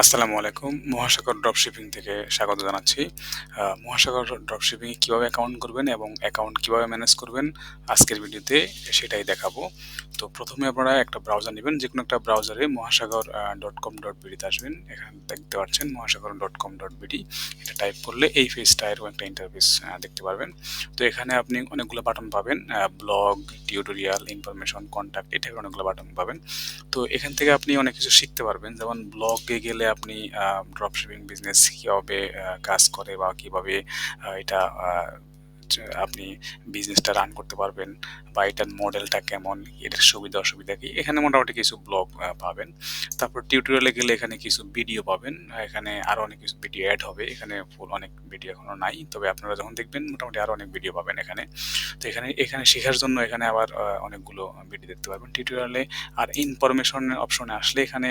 আসসালামু আলাইকুম। মহাসাগর ড্রপশিপিং থেকে স্বাগত জানাচ্ছি। মহাসাগর ড্রপশিপিং কীভাবে অ্যাকাউন্ট করবেন এবং অ্যাকাউন্ট কীভাবে ম্যানেজ করবেন আজকের ভিডিওতে সেটাই দেখাবো। তো প্রথমে আপনারা একটা ব্রাউজার নেবেন যে কোনো একটা ব্রাউজারে মহাসাগর ডট কম ডট বিডিতে আসবেন। এখানে দেখতে পাচ্ছেন Mahasagar dot com dot BD এটা টাইপ করলে এই পেজটা এরকম একটা ইন্টারফেস দেখতে পারবেন। তো এখানে আপনি অনেকগুলো বাটন পাবেন ব্লগ টিউটোরিয়াল ইনফরমেশন কন্ট্যাক্ট এটা অনেকগুলো বাটন পাবেন। তো এখান থেকে আপনি অনেক কিছু শিখতে পারবেন। যেমন ব্লগে গেলে আপনি ড্রপ শিপিং বিজনেস কীভাবে কাজ করে বা কীভাবে এটা আপনি বিজনেসটা রান করতে পারবেন বা এটার মডেলটা কেমন, এটার সুবিধা, অসুবিধা কি, এখানে মোটামুটি কিছু ব্লগ পাবেন। তারপর টিউটোরিয়ালে গেলে এখানে কিছু ভিডিও পাবেন, এখানে আরও অনেক কিছু ভিডিও অ্যাড হবে, এখানে ফুল অনেক ভিডিও এখনও নাই, তবে আপনারা যখন দেখবেন মোটামুটি আরও অনেক ভিডিও পাবেন এখানে। তো এখানে এখানে শেখার জন্য এখানে আবার অনেকগুলো ভিডিও দেখতে পারবেন টিউটোরিয়ালে আর ইনফরমেশন অপশনে আসলে এখানে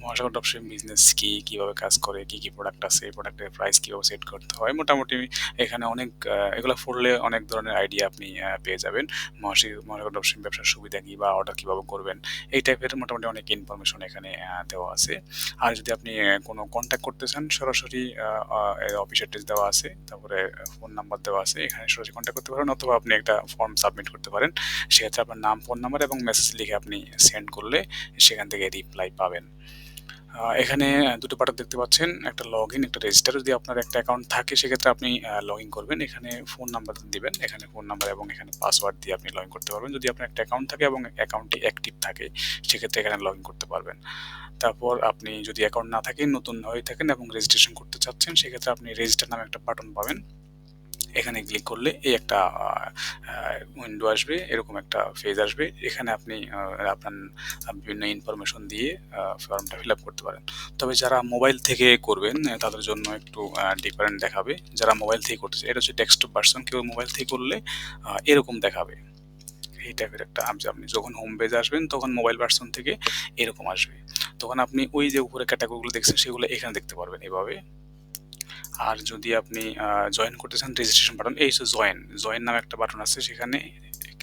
মহাসাগর ডপশন বিজনেস কি, কীভাবে কাজ করে, কি কি প্রোডাক্ট আছে এই প্রোডাক্টের প্রাইস কীভাবে সেট করতে হয়, মোটামুটি এখানে অনেক এগুলো এগুলো পড়লে অনেক ধরনের আইডিয়া আপনি পেয়ে যাবেন। মহাসি মহাসাগর ডপশন ব্যবসার সুবিধা কী বা অর্ডার কীভাবে করবেন, এই টাইপের মোটামুটি অনেক ইনফরমেশন এখানে দেওয়া আছে। আর যদি আপনি কোনো কন্ট্যাক্ট করতে চান, সরাসরি অফিস অ্যাড্রেস দেওয়া আছে, তারপরে ফোন নাম্বার দেওয়া আছে, এখানে সরাসরি কন্ট্যাক্ট করতে পারেন অথবা আপনি একটা ফর্ম সাবমিট করতে পারেন। সেক্ষেত্রে আপনার নাম ফোন নাম্বার এবং মেসেজ লিখে আপনি সেন্ড করলে সেখান থেকে রিপ্লাই পাবেন। এখানে দুটো পার্ট দেখতে পাচ্ছেন, একটা লগ ইন একটা রেজিস্টার যদি আপনার একটা অ্যাকাউন্ট থাকে, সেক্ষেত্রে আপনি লগ ইন করবেন। এখানে ফোন নাম্বার দিবেন, এখানে ফোন নাম্বার এবং এখানে পাসওয়ার্ড দিয়ে আপনি লগ ইন করতে পারবেন। যদি আপনার একটা অ্যাকাউন্ট থাকে এবং অ্যাকাউন্টটি অ্যাক্টিভ থাকে, সেক্ষেত্রে এখানে লগ ইন করতে পারবেন। তারপর আপনি যদি অ্যাকাউন্ট না থাকে, নতুন হয়ে থাকেন এবং রেজিস্ট্রেশন করতে চাচ্ছেন, সেক্ষেত্রে আপনি রেজিস্টার নামে একটা বাটন পাবেন। এখানে ক্লিক করলে এই একটা উইন্ডো আসবে, এরকম একটা ফেজ আসবে। এখানে আপনি আপনার বিভিন্ন ইনফরমেশন দিয়ে ফর্মটা ফিল আপ করতে পারেন। তবে যারা মোবাইল থেকে করবেন তাদের জন্য একটু ডিফারেন্ট দেখাবে। যারা মোবাইল থেকে করতেছে এটা হচ্ছে ডেস্কটপ ভার্সন কেউ মোবাইল থেকে করলে এরকম দেখাবে। এই টাইপের একটা আপনি আপনি যখন হোম পেজে আসবেন, তখন মোবাইল ভার্সন থেকে এরকম আসবে। তখন আপনি ওই যে উপরে ক্যাটাগরিগুলো দেখছেন, সেগুলো এখানে দেখতে পারবেন এভাবে। আর যদি আপনি জয়েন করতে চান রেজিস্ট্রেশন বাটন এই জয়েন জয়েন নামে একটা বাটন আছে, সেখানে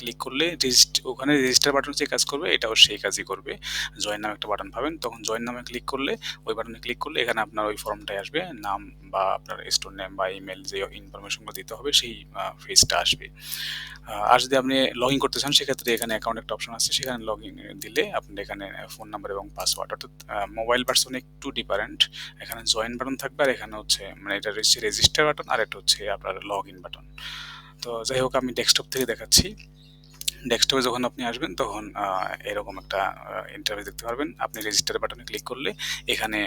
ক্লিক করলে রেজিস্ট ওখানে রেজিস্টার বাটন যে কাজ করবে, এটাও সেই কাজই করবে। জয়েন নামে একটা বাটন পাবেন, তখন জয়েন নামে ক্লিক করলে, ওই বাটনে ক্লিক করলে এখানে আপনার ওই ফর্মটাই আসবে, নাম বা আপনার স্টোর নেম বা ইমেল যে ইনফরমেশনগুলো দিতে হবে, সেই ফেজটা আসবে। আর যদি আপনি লগ ইন করতে চান, সেক্ষেত্রে এখানে অ্যাকাউন্ট একটা অপশন আছে, সেখানে লগ ইন দিলে আপনি এখানে ফোন নাম্বার এবং পাসওয়ার্ড অর্থাৎ মোবাইল ভার্সন একটু ডিফারেন্ট এখানে জয়েন বাটন থাকবে আর এখানে হচ্ছে মানে এটা রয়েছে রেজিস্টার বাটন আর এটা হচ্ছে আপনার লগ ইন বাটন তো যাই হোক, আমি ডেস্কটপ থেকে দেখাচ্ছি। ডেস্কটপে যখন আপনি আসবেন, তখন এরকম একটা ইন্টারভিউ দেখতে পারবেন। আপনি রেজিস্টার বাটনে ক্লিক করলে এখানে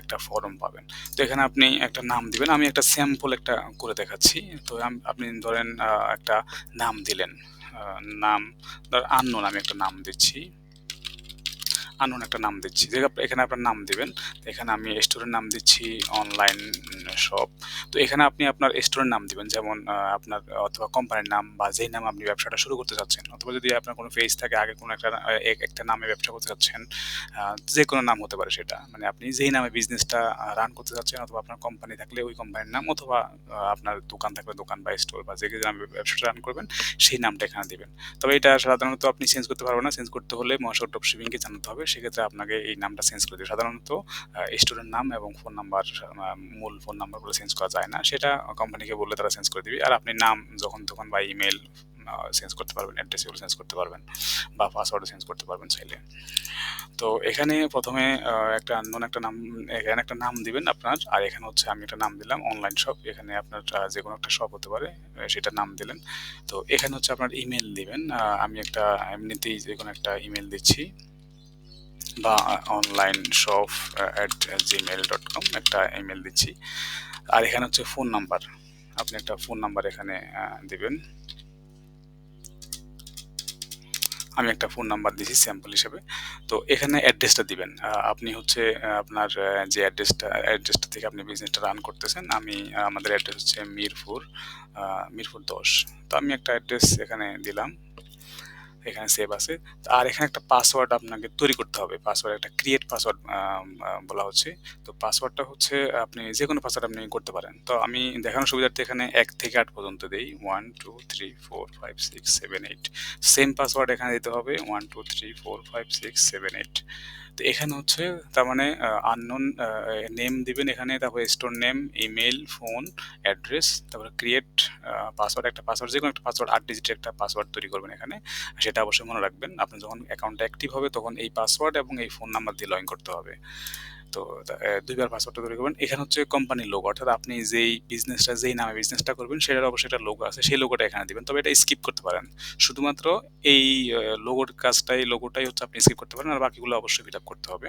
একটা ফর্ম পাবেন। তো এখানে আপনি একটা নাম দিবেন। আমি একটা স্যাম্পল একটা করে দেখাচ্ছি। তো আপনি ধরেন একটা নাম দিলেন। নাম, ধর আননোন আমি একটা নাম দিচ্ছি। আননোন একটা নাম দিচ্ছি। যে এখানে আপনার নাম দিবেন, এখানে আমি স্টোরের নাম দিচ্ছি অনলাইন শপ তো এখানে আপনি আপনার স্টোরের নাম দিবেন, যেমন আপনার, অথবা কোম্পানির নাম বা যেই নাম আপনি ব্যবসাটা শুরু করতে চাচ্ছেন, অথবা যদি আপনার কোনো ফেজ থাকে, আগে কোনো একটা এক- একটা নামে ব্যবসা করতে চাচ্ছেন যে কোনো নাম হতে পারে সেটা। মানে আপনি যেই নামে বিজনেসটা রান করতে চাচ্ছেন, অথবা আপনার কোম্পানি থাকলে ওই কোম্পানির নাম, অথবা আপনার দোকান থাকলে দোকান বা স্টোর বা যে নামে ব্যবসাটা রান করবেন, সেই নামটা এখানে দিবেন। তবে এটা সাধারণত আপনি চেঞ্জ করতে পারবেন না। চেঞ্জ করতে হলে মহাশয় ড্রপ শিপিংকে জানাতে হবে। সেক্ষেত্রে আপনাকে এই নামটা চেঞ্জ করে দিবে। সাধারণত স্টুডেন্ট নাম এবং ফোন নাম্বার মূল ফোন নাম্বারগুলো চেঞ্জ করা যায় না। সেটা কোম্পানিকে বললে তারা চেঞ্জ করে দিবে। আর আপনি নাম যখন তখন বা ইমেল চেঞ্জ করতে পারবেন অ্যাড্রেস এগুলো চেঞ্জ করতে পারবেন বা পাসওয়ার্ড চেঞ্জ করতে পারবেন চাইলে। তো এখানে প্রথমে একটা নন একটা নাম, এখানে একটা নাম দিবেন আপনার। আর এখানে হচ্ছে আমি একটা নাম দিলাম অনলাইন শপ এখানে আপনার যে কোনো একটা শপ হতে পারে সেটা নাম দিলেন। তো এখানে হচ্ছে আপনার ইমেল দিবেন। আমি একটা, এমনিতেই যে কোনো একটা ইমেল দিচ্ছি। বা online shop at Gmail dot com একটা ইমেল দিচ্ছি। আর এখানে হচ্ছে ফোন নাম্বার আপনি একটা ফোন নাম্বার এখানে আহ, দিবেন। আমি একটা ফোন নাম্বার দিয়েছি স্যাম্পল হিসেবে। তো এখানে অ্যাড্রেসটা দিবেন। আপনি হচ্ছে আপনার যে অ্যাড্রেসটা অ্যাড্রেসটা থেকে আপনি বিজনেসটা রান করতেছেন আমি আমাদের অ্যাড্রেস হচ্ছে মিরপুর মিরপুর দশ। তো আমি একটা অ্যাড্রেস এখানে দিলাম। এখানে সেভ আছে। আর এখানে একটা পাসওয়ার্ড আপনাকে তৈরি করতে হবে। পাসওয়ার্ড একটা ক্রিয়েট পাসওয়ার্ড বলা হচ্ছে। তো পাসওয়ার্ডটা হচ্ছে, আপনি যে কোনো পাসওয়ার্ড আপনি করতে পারেন। তো আমি দেখানোর সুবিধার্থে এখানে এক থেকে আট পর্যন্ত দিই। One two three four five six seven eight same password এখানে দিতে হবে। One two three four five six seven eight এখানে হচ্ছে তার মানে আননোন নেম দিবেন এখানে, তারপরে store name email phone address তারপরে ক্রিয়েট পাসওয়ার্ড একটা পাসওয়ার্ড যে কোনো একটা পাসওয়ার্ড আট ডিজিটের একটা পাসওয়ার্ড তৈরি করবেন এখানে। সেটা অবশ্যই মনে রাখবেন। আপনি যখন অ্যাকাউন্টটা অ্যাক্টিভ হবে, তখন এই পাসওয়ার্ড এবং এই ফোন নাম্বার দিয়ে লগ করতে হবে। তো দুইবার পাসওয়ার্ডটা তৈরি করবেন। এখানে হচ্ছে কোম্পানির লোগো অর্থাৎ আপনি যেই বিজনেসটা যেই নামে বিজনেসটা করবেন, সেটার অবশ্যই একটা লোগো আছে। সেই লোগোটা এখানে দিবেন। তবে এটা স্কিপ করতে পারেন। শুধুমাত্র এই লোগোর কাজটাই লোগোটাই হচ্ছে আপনি স্কিপ করতে পারেন, আর বাকিগুলো অবশ্যই ফিল করতে হবে।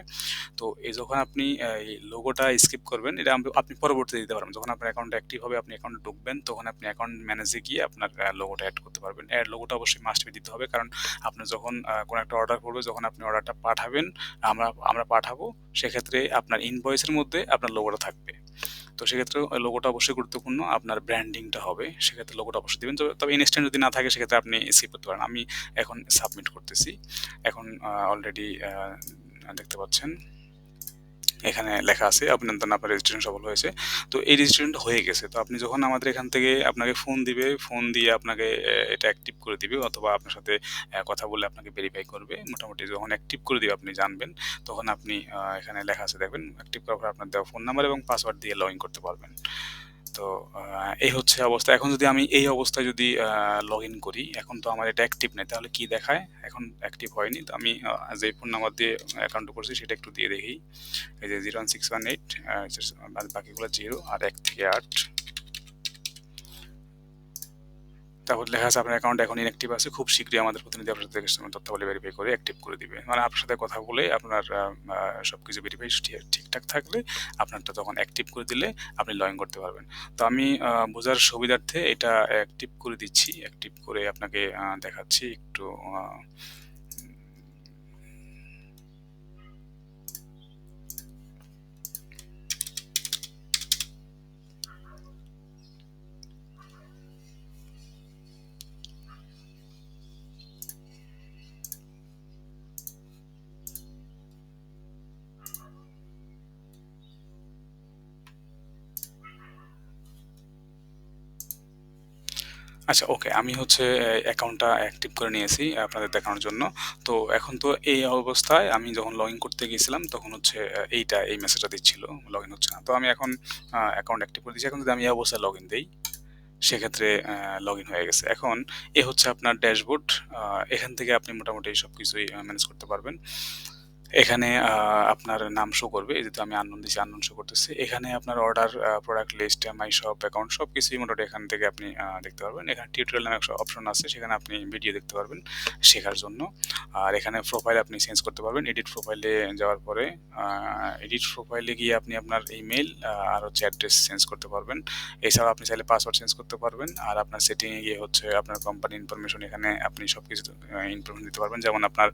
তো, এই যখন আপনি এই লোগোটা স্কিপ করবেন, এটা আপনি পরবর্তীতে দিতে পারবেন। যখন আপনার অ্যাকাউন্ট অ্যাক্টিভ হবে, আপনি অ্যাকাউন্ট ঢুকবেন, তখন আপনি অ্যাকাউন্ট ম্যানেজে গিয়ে আপনার লোগোটা অ্যাড করতে পারবেন। অ্যাড লোগোটা অবশ্যই মাস্ট বি দিতে হবে, কারণ আপনি যখন কোনো একটা অর্ডার করবে, যখন আপনি অর্ডারটা পাঠাবেন, আমরা আমরা পাঠাবো, সেক্ষেত্রে আপনার ইনভয়েসের মধ্যে আপনার লোগোটা থাকবে। তো সেক্ষেত্রে লোগোটা অবশ্যই গুরুত্বপূর্ণ, আপনার ব্র্যান্ডিংটা হবে, সেক্ষেত্রে লোগোটা অবশ্যই দেবেন। তবে ইনস্ট্যান্ট যদি না থাকে, সেক্ষেত্রে আপনি সিপ করতে পারেন। আমি এখন সাবমিট করতেছি। এখন অলরেডি দেখতে পাচ্ছেন। এখানে লেখা আছে, অভিনন্দন, আপনার রেজিস্ট্রেশন সফল হয়েছে। তো এই রেজিস্ট্রেশনটা হয়ে গেছে। তো আপনি যখন আমাদের এখান থেকে আপনাকে ফোন দিবে ফোন দিয়ে আপনাকে এটা অ্যাক্টিভ করে দিবে অথবা আপনার সাথে কথা বলে আপনাকে ভেরিফাই করবে, মোটামুটি যখন অ্যাক্টিভ করে দিবে আপনি জানবেন, তখন আপনি এখানে লেখা আছে, দেখবেন অ্যাক্টিভ করার পর আপনার দেওয়া ফোন নাম্বার এবং পাসওয়ার্ড দিয়ে লগ ইন করতে পারবেন। তো এই হচ্ছে অবস্থা। এখন যদি আমি এই অবস্থায় যদি লগ ইন করি, এখন তো আমার এটা অ্যাক্টিভ নেই, তাহলে কি দেখায়? এখন অ্যাক্টিভ হয়নি। তো আমি যে ফোন নাম্বার দিয়ে অ্যাকাউন্ট করছি, সেটা একটু দিয়ে দেখি। এই যে zero one six one eight বাকিগুলো জিরো আর এক থেকে আট। তারপর লেখা আছে আপনার অ্যাকাউন্ট এখন ইনঅ্যাক্টিভ আছে, খুব শীঘ্রই আমাদের প্রতিনিধি আপনার সাথে তথ্যাবলী ভেরিফাই করে অ্যাক্টিভ করে দিবে। মানে আপনার সাথে কথা বলে আপনার সব কিছু ভেরিফাই ঠিকঠাক থাকলে আপনারটা তখন অ্যাক্টিভ করে দিলে আপনি লগ ইন করতে পারবেন। তো আমি বোঝার সুবিধার্থে এটা অ্যাক্টিভ করে দিচ্ছি অ্যাক্টিভ করে আপনাকে দেখাচ্ছি একটু আচ্ছা ওকে। আমি হচ্ছে অ্যাকাউন্টটা অ্যাক্টিভ করে নিয়েছি আপনাদের দেখানোর জন্য। তো এখন তো এই অবস্থায় আমি যখন লগ ইন করতে গিয়েছিলাম, তখন হচ্ছে এইটা, এই মেসেজটা দিচ্ছিল লগ ইন হচ্ছে না। তো আমি এখন অ্যাকাউন্ট অ্যাক্টিভ করে দিচ্ছি এখন যদি আমি এই অবস্থায় লগ ইন দিই, সেক্ষেত্রে লগ ইন হয়ে গেছে। এখন এ হচ্ছে আপনার ড্যাশবোর্ড এখান থেকে আপনি মোটামুটি সব কিছুই ম্যানেজ করতে পারবেন। এখানে আপনার নাম শো করবে। যেহেতু আমি আনন্দ দিচ্ছি, আনন্দ শো করতেছে। এখানে আপনার order product list my shop account সব কিছুই মোটামুটি এখান থেকে আপনি দেখতে পারবেন। এখানে টিউটোরিয়াল নামে একটা অপশন আছে, সেখানে আপনি ভিডিও দেখতে পারবেন শেখার জন্য। আর এখানে প্রোফাইল আপনি চেঞ্জ করতে পারবেন। এডিট প্রোফাইলে যাওয়ার পরে এডিট প্রোফাইলে গিয়ে আপনি আপনার ইমেল আর হচ্ছে অ্যাড্রেস চেঞ্জ করতে পারবেন। এছাড়াও আপনি চাইলে পাসওয়ার্ড চেঞ্জ করতে পারবেন। আর আপনার সেটিংয়ে গিয়ে হচ্ছে আপনার কোম্পানি ইনফরমেশন এখানে আপনি সব কিছু ইনফরমেশন দিতে পারবেন। যেমন আপনার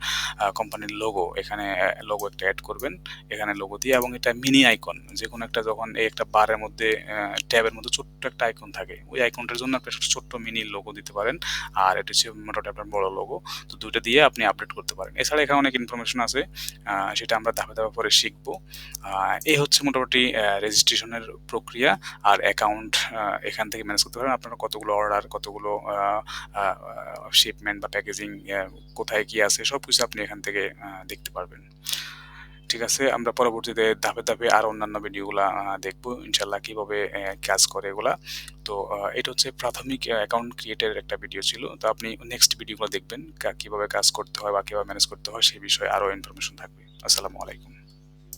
কোম্পানির লোগো এখানে লোগো একটা অ্যাড করবেন, এখানে লোগো দিয়ে এবং এটা মিনি আইকন যে কোনো একটা যখন এই একটা বারের মধ্যে ট্যাবের মধ্যে ছোট্ট একটা আইকন থাকে, ওই আইকনটার জন্য আপনি একটা ছোট্ট মিনি লোগো দিতে পারেন, আর এটা হচ্ছে মোটামুটি আপনার বড় লোগো তো দুইটা দিয়ে আপনি আপডেট করতে পারেন। এছাড়া এখানে অনেক ইনফরমেশন আছে সেটা আমরা ধাপে ধাপে পরে শিখব। এই হচ্ছে মোটামুটি রেজিস্ট্রেশনের প্রক্রিয়া, আর অ্যাকাউন্ট এখান থেকে ম্যানেজ করতে পারেন আপনারা কতগুলো অর্ডার কতগুলো শিপমেন্ট বা প্যাকেজিং কোথায় কি আছে সব কিছু আপনি এখান থেকে দেখতে পারবেন। ঠিক আছে, আমরা পরবর্তীতে ধাপে ধাপে আর অন্যান্য ভিডিওগুলো দেখব ইনশাল্লাহ কীভাবে কাজ করে এগুলা। তো এটা হচ্ছে প্রাথমিক অ্যাকাউন্ট ক্রিয়েটের একটা ভিডিও ছিল। তো আপনি নেক্সট ভিডিওগুলো দেখবেন কীভাবে কাজ করতে হয় বা কীভাবে ম্যানেজ করতে হয় সেই বিষয়ে আরও ইনফরমেশন থাকবে। আসসালামু আলাইকুম।